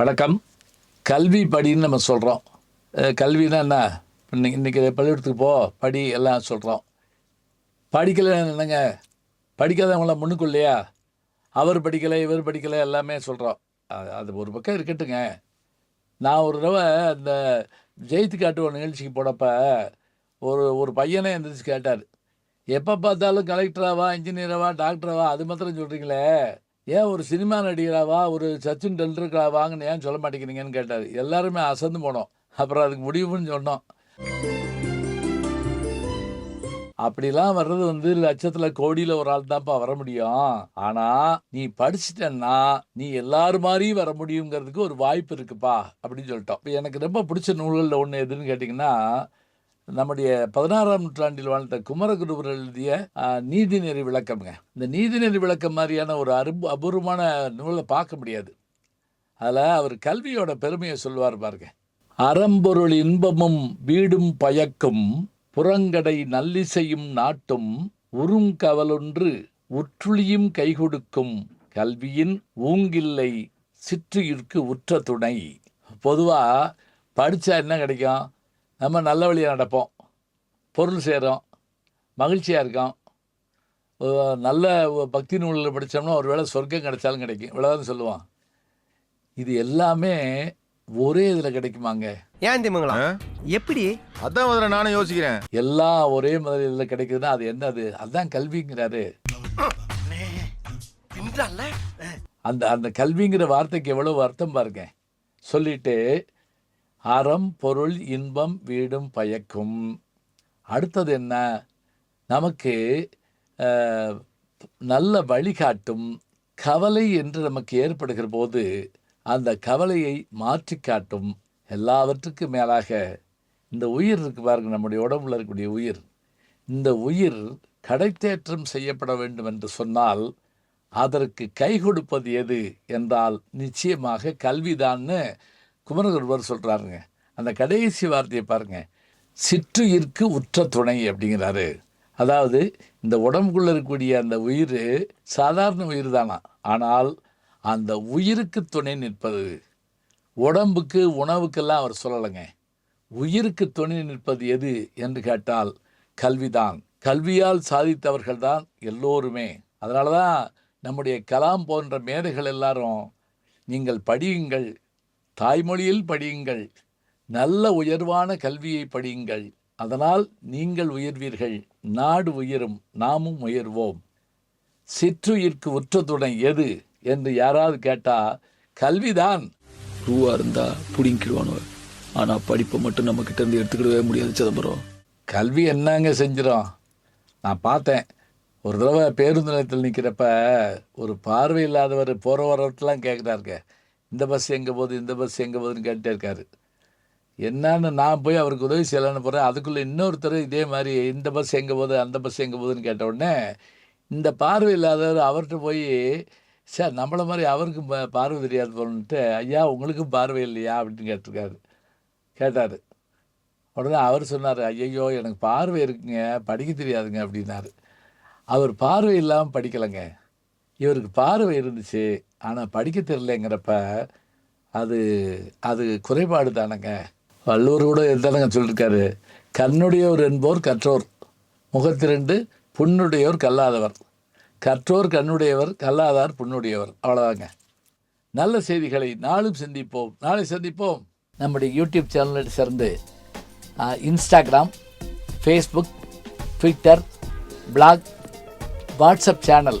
வணக்கம். கல்வி படின்னு நம்ம சொல்கிறோம் கல்வினா என்ன? இன்னைக்கு இன்றைக்கி பள்ளிக்கூடத்துக்கு போ படி எல்லாம் சொல்கிறோம் படிக்கலை என்னங்க? படிக்காதவங்கள முன்னுக்கு இல்லையா அவர் படிக்கலை இவர் படிக்கலை எல்லாமே சொல்கிறோம் அது ஒரு பக்கம் இருக்கட்டுங்க. நான் ஒரு தடவை அந்த ஜெயித்து காட்டு ஒரு நிகழ்ச்சிக்கு போனப்ப ஒரு ஒரு பையனே எந்திரிச்சு கேட்டார். எப்போ பார்த்தாலும் கலெக்டராவா இன்ஜினியராவா டாக்டராவா அது மாத்திரம் சொல்கிறீங்களே ஏன் ஒரு சினிமா நடிகராவா ஒரு சச்சின் டெண்டுல்கராவாங்கன்னு ஏன் சொல்ல மாட்டேங்கிறீங்கன்னு கேட்டார். எல்லாருமே அசந்து போனோம். அப்புறம் அதுக்கு முடிவுன்னு சொன்னோம். அப்படிலாம் வர்றது வந்து லட்சத்தில் கோடியில் ஒரு ஆள் தான்ப்பா வர முடியும். ஆனால் நீ படிச்சிட்டன்னா நீ எல்லார் மாதிரியும் வர முடியுங்கிறதுக்கு ஒரு வாய்ப்பு இருக்குப்பா அப்படின்னு சொல்லிட்டோம். இப்போ எனக்கு ரொம்ப பிடிச்ச நூல்களில் ஒன்று எதுன்னு கேட்டிங்கன்னா நம்முடைய பதினாறாம் நூற்றாண்டில் வாழ்ந்த குமரகுருவர் எழுதிய நீதிநெறி விளக்கம்ங்க. இந்த நீதிநெறி விளக்கம் மாதிரியான ஒரு அரும்பு அபூர்வமான நூலை பார்க்க முடியாது. அதில் அவர் கல்வியோட பெருமையை சொல்லுவார் பாருங்க. அறம்பொருள் இன்பமும் வீடும் பயக்கும் புறங்கடை நல்லிசையும் நாட்டும் உறுங்கவலொன்று உற்றுளியும் கைகொடுக்கும் கல்வியின் ஊங்கில்லை சிற்றியிற்கு உற்ற துணை. பொதுவாக படித்தா என்ன கிடைக்கும்? நம்ம நல்ல வழியாக நடப்போம். பொருள் சேரும் மகிழ்ச்சியாக இருக்கோம். நல்ல பக்தி நூலில் படித்தோம்னா ஒரு வேளை சொர்க்கம் கிடைச்சாலும் கிடைக்கும். இவ்வளோதான் சொல்லுவான். இது எல்லாமே ஒரே இதில் கிடைக்குமாங்க. ஏன் திமுங்களா எப்படி? அதான் முதல்ல நானும் யோசிக்கிறேன். எல்லாம் ஒரே மாதிரி இதில் கிடைக்குதுன்னா அது என்னது? அதுதான் கல்விங்கிறாரு. அந்த அந்த கல்விங்கிற வார்த்தைக்கு எவ்வளவு அர்த்தம் பாருங்க. சொல்லிட்டு அறம் பொருள் இன்பம் வீடும் பயக்கும். அடுத்தது என்ன? நமக்கு நல்ல வழிகாட்டும் கவலை என்று நமக்கு ஏற்படுகிற போது அந்த கவலையை மாற்றி காட்டும் எல்லாவற்றுக்கும் மேலாக. இந்த உயிர் இருக்கு பாருங்க நம்முடைய உடம்புல இருக்கக்கூடிய உயிர். இந்த உயிர் கடைத்தேற்றம் செய்யப்பட வேண்டும் என்று சொன்னால் அதற்கு கை கொடுப்பது எது என்றால் நிச்சயமாக கல்விதான்னு குமரகுருவர் சொல்கிறாருங்க அந்த கடைசி வார்த்தையை பாருங்கள் சிற்றுயிர்க்கு உற்ற துணை அப்படிங்கிறாரு. அதாவது இந்த உடம்புக்குள்ளே இருக்கக்கூடிய அந்த உயிர் சாதாரண உயிர் தானா ஆனால் அந்த உயிருக்கு துணை நிற்பது. உடம்புக்கு உணவுக்கெல்லாம் அவர் சொல்லலைங்க. உயிருக்கு துணை நிற்பது எது என்று கேட்டால் கல்விதான். கல்வியால் சாதித்தவர்கள் தான் எல்லோருமே. அதனால தான் நம்முடைய கலாம் போன்ற மேதைகள் எல்லாரும் நீங்கள் படியுங்கள் தாய்மொழியில் படியுங்கள். நல்ல உயர்வான கல்வியை படியுங்கள். அதனால் நீங்கள் உயர்வீர்கள். நாடு உயரும். நாமும் உயர்வோம். சிற்றுயிர்க்கு உற்ற துணை எது? என்று யாராவது கேட்டா கல்விதான். ரூவா இருந்தா புடிங்கிடுவானுவ. ஆனா படிப்பை மட்டும் நம்ம கிட்ட இருந்து எடுத்துக்கிடவே முடியாது சிதம்பரம். கல்வி என்னங்க செஞ்சிடும் நான் பார்த்தேன். ஒரு தடவை பேருந்து நிலையத்தில் நிற்கிறப்ப ஒரு பார்வை இல்லாதவர் போகிற வரவட்டெல்லாம் கேட்குறாருங்க இந்த பஸ் எங்கே போகுது இந்த பஸ் எங்கே போகுதுன்னு கேட்டுட்டே இருக்காரு. என்னன்னு நான் போய் அவருக்கு உதவி செய்யலான்னு போகிறேன் அதுக்குள்ளே இன்னொருத்தர் இதே மாதிரி இந்த பஸ் எங்கே போகுது அந்த பஸ் எங்கே போகுதுன்னு கேட்ட உடனே இந்த பார்வை இல்லாதவர் அவர்கிட்ட போய் சார் நம்மளை மாதிரி அவருக்கும் பார்வை தெரியாது போகணுன்ட்டு ஐயா உங்களுக்கும் பார்வை இல்லையா? அப்படின்னு கேட்டிருக்காரு. கேட்டார். உடனே அவர் சொன்னார் ஐயையோ எனக்கு பார்வை இருக்குங்க படிக்க தெரியாதுங்க அப்படின்னாரு. அவர் பார்வை இல்லாமல் படிக்கலைங்க. இவருக்கு பார்வை இருந்துச்சு ஆனால் படிக்க தெரியலங்கிறப்ப அது அது குறைபாடு தானங்க. வள்ளுவர் கூட தானங்க சொல்லியிருக்காரு கண்ணுடையோர் என்போர் கற்றோர் முகத்திரண்டு புண்ணுடையோர் கல்லாதவர். கற்றோர் கண்ணுடையவர் கல்லாதார் புண்ணுடையவர். அவ்வளோதாங்க நல்ல செய்திகளை நாளும் சந்திப்போம். நாளை சந்திப்போம். நம்முடைய யூடியூப் சேனலில் சேர்ந்து Instagram Facebook Twitter blog WhatsApp channel.